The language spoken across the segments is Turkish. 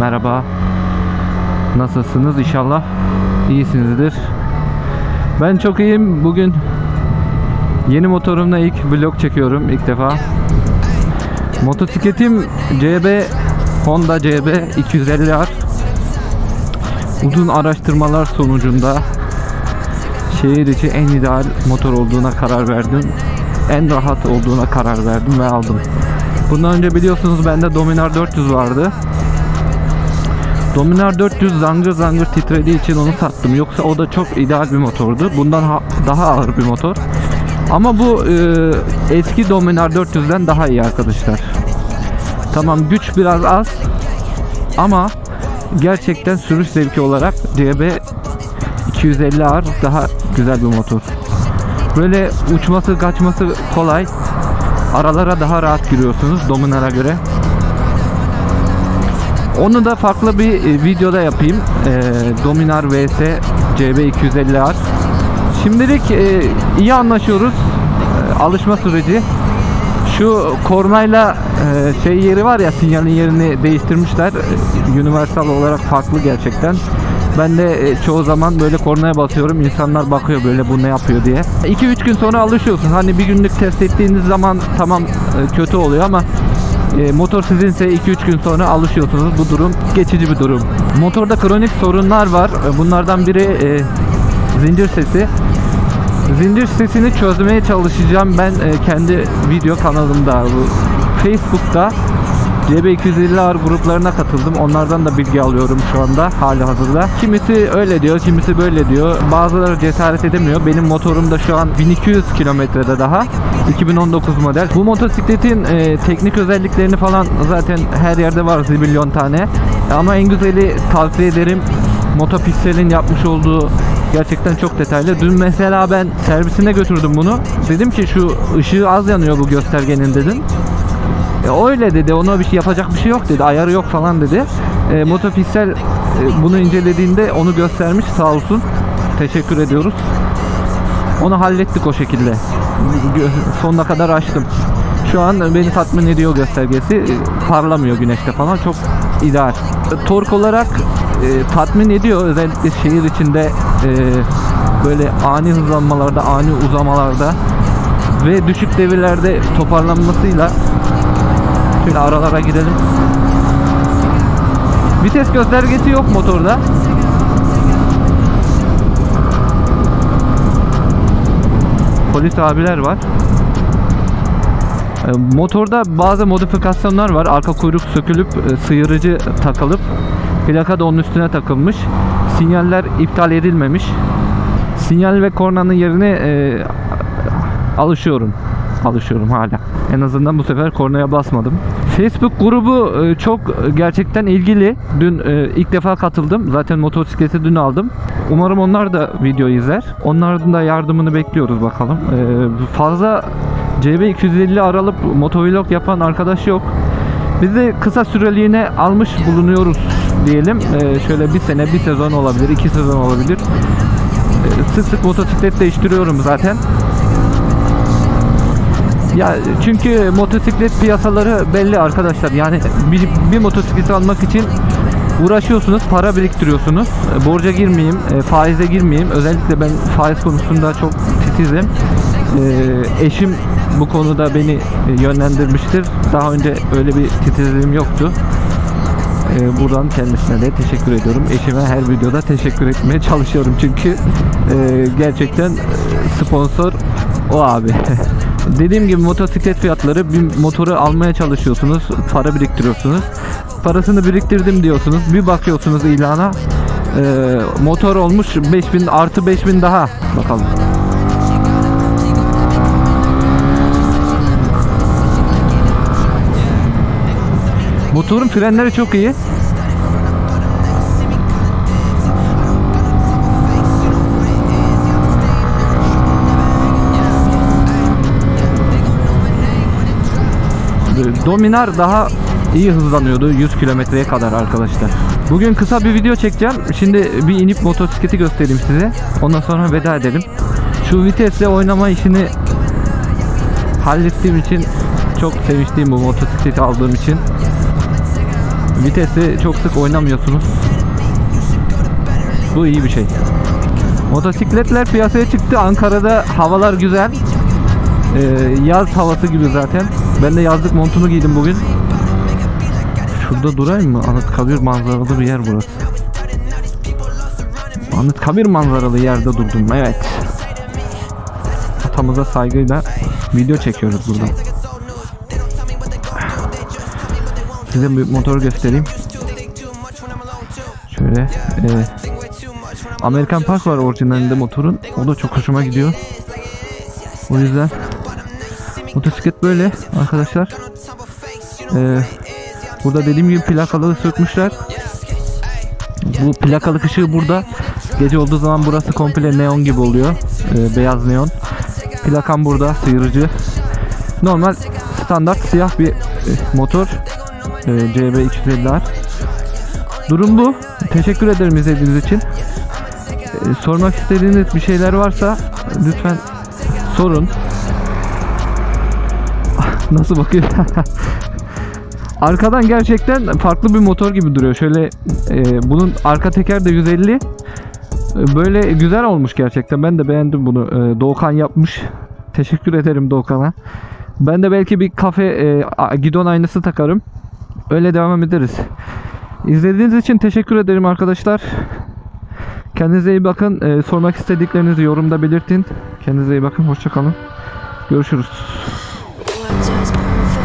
Merhaba. Nasılsınız? İnşallah iyisinizdir. Ben çok iyiyim. Bugün yeni motorumla ilk vlog çekiyorum ilk defa. Motosikletim CB Honda CB 250R. Uzun araştırmalar sonucunda şehir içi en ideal motor olduğuna karar verdim. En rahat olduğuna karar verdim ve aldım. Bundan önce biliyorsunuz bende Dominar 400 vardı. Dominar 400 zangır zangır titrediği için onu sattım. Yoksa o da çok ideal bir motordu. Bundan ha- daha ağır bir motor. Ama bu e, eski Dominar 400'den daha iyi arkadaşlar. Tamam güç biraz az ama gerçekten sürüş zevki olarak CB 250R daha güzel bir motor. Böyle uçması kaçması kolay. Aralara daha rahat giriyorsunuz Dominar'a göre. Onu da farklı bir e, videoda yapayım. E, Dominar vs CB 250R. Şimdilik e, iyi anlaşıyoruz. E, alışma süreci. Şu kornayla e, şey yeri var ya sinyalin yerini değiştirmişler. E, Universal olarak farklı gerçekten. Ben de e, çoğu zaman böyle kornaya basıyorum. İnsanlar bakıyor böyle bu ne yapıyor diye. 2-3 gün sonra alışıyorsun. Hani bir günlük test ettiğiniz zaman tamam e, kötü oluyor ama e, motor sizinse 2-3 gün sonra alışıyorsunuz. Bu durum geçici bir durum. Motorda kronik sorunlar var. E, Bunlardan biri e, zincir sesi. Zincir sesini çözmeye çalışacağım ben e, kendi video kanalımda. Bu Facebook'ta CB250R gruplarına katıldım. Onlardan da bilgi alıyorum şu anda hali hazırda. Kimisi öyle diyor, kimisi böyle diyor. Bazıları cesaret edemiyor. Benim motorum da şu an 1200 kilometrede daha. 2019 model. Bu motosikletin e, teknik özelliklerini falan zaten her yerde var zibilyon tane. Ama en güzeli tavsiye ederim. Motopiksel'in yapmış olduğu gerçekten çok detaylı. Dün mesela ben servisine götürdüm bunu. Dedim ki şu ışığı az yanıyor bu göstergenin dedim. E, öyle dedi. Ona bir şey yapacak bir şey yok dedi. Ayarı yok falan dedi. E, Motopiksel e, bunu incelediğinde onu göstermiş sağ olsun. Teşekkür ediyoruz. Onu hallettik o şekilde. Sonuna kadar açtım. Şu an beni tatmin ediyor göstergesi. E, Parlamıyor güneşte falan. Çok ideal. Tork olarak e, tatmin ediyor. Özellikle şehir içinde e, böyle ani hızlanmalarda, ani uzamalarda ve düşük devirlerde toparlanmasıyla Şöyle aralara girelim. Vites göstergesi yok motorda. Polis abiler var. E, Motorda bazı modifikasyonlar var. Arka kuyruk sökülüp e, sıyırıcı takılıp plaka da onun üstüne takılmış. Sinyaller iptal edilmemiş. Sinyal ve kornanın yerine e, alışıyorum. Alışıyorum hala. En azından bu sefer kornaya basmadım. Facebook grubu e, çok gerçekten ilgili. Dün e, ilk defa katıldım. Zaten motosikleti dün aldım. Umarım onlar da video izler. Onların da yardımını bekliyoruz bakalım. E, fazla CB250 aralıp motovlog yapan arkadaş yok. Biz de kısa süreliğine almış bulunuyoruz diyelim. E, şöyle bir sene, bir sezon olabilir, iki sezon olabilir. E, sık sık motosiklet değiştiriyorum zaten. Ya çünkü motosiklet piyasaları belli arkadaşlar. Yani bir, bir motosiklet almak için uğraşıyorsunuz, para biriktiriyorsunuz. Borca girmeyeyim, e, faize girmeyeyim. Özellikle ben faiz konusunda çok titizim. E, eşim bu konuda beni e, yönlendirmiştir. Daha önce öyle bir titizliğim yoktu. E, buradan kendisine de teşekkür ediyorum. Eşime her videoda teşekkür etmeye çalışıyorum çünkü e, gerçekten sponsor o abi. Dediğim gibi motosiklet fiyatları bir motoru almaya çalışıyorsunuz, para biriktiriyorsunuz. Parasını biriktirdim diyorsunuz. Bir bakıyorsunuz ilana e, motor olmuş 5000 artı 5000 daha. Bakalım. Motorun frenleri çok iyi. Dominar daha iyi hızlanıyordu 100 kilometreye kadar arkadaşlar. Bugün kısa bir video çekeceğim. Şimdi bir inip motosikleti göstereyim size. Ondan sonra veda edelim. Şu vitesle oynama işini hallettiğim için çok sevinçliyim bu motosikleti aldığım için. vitesi çok sık oynamıyorsunuz. Bu iyi bir şey. Motosikletler piyasaya çıktı. Ankara'da havalar güzel. Ee, yaz havası gibi zaten. Ben de yazlık montumu giydim bugün. Şurada durayım mı? Anıtkabir manzaralı bir yer burası. Anıtkabir manzaralı yerde durdum. Evet. Atamıza saygıyla video çekiyoruz burada. Size bir motor göstereyim. Şöyle. e, Amerikan Park var orijinalinde motorun. O da çok hoşuma gidiyor. O yüzden motosiklet böyle arkadaşlar. E, burada dediğim gibi plakalı sökmüşler. Bu plakalık ışığı burada. Gece olduğu zaman burası komple neon gibi oluyor. E, beyaz neon. Plakam burada sıyırıcı. Normal standart siyah bir e, motor. E, CB250R. Durum bu. Teşekkür ederim izlediğiniz için. E, sormak istediğiniz bir şeyler varsa lütfen sorun. Nasıl bakıyor? Arkadan gerçekten farklı bir motor gibi duruyor. Şöyle e, bunun arka teker de 150. E, Böyle güzel olmuş gerçekten. Ben de beğendim bunu. E, Doğukan yapmış. Teşekkür ederim Doğukan'a. Ben de belki bir kafe e, gidon aynası takarım. Öyle devam ederiz. İzlediğiniz için teşekkür ederim arkadaşlar. Kendinize iyi bakın. E, sormak istediklerinizi yorumda belirtin. Kendinize iyi bakın. Hoşçakalın. Görüşürüz. words as perfect.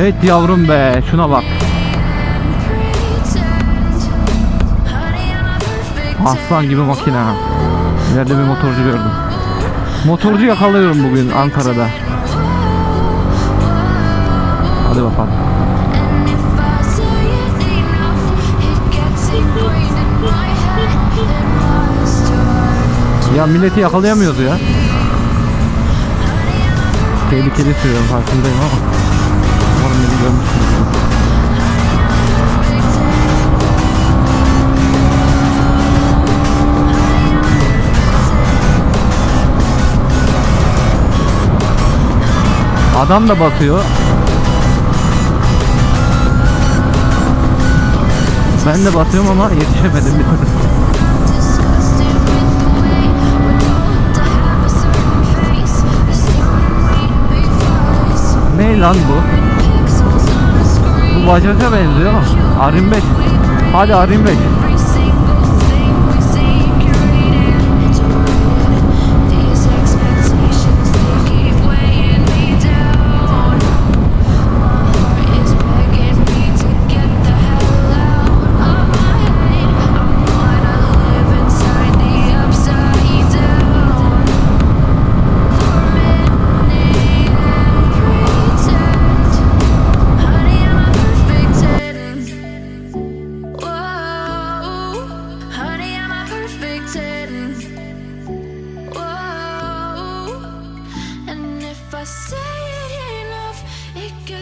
Evet yavrum be. Şuna bak. Aslan gibi makine. İleride bir motorcu gördüm. Motorcu yakalıyorum bugün Ankara'da. Hadi bakalım. Ya milleti yakalayamıyoruz ya. Tehlikeli sürüyorum farkındayım ama. Umarım beni. Adam da batıyor. Ben de batıyorum ama yetişemedim bir türlü. Ne lan bu? Pixels on a screen. Bu bacaca benziyor. Arim 5. Hadi Arim 5.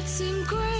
seem great.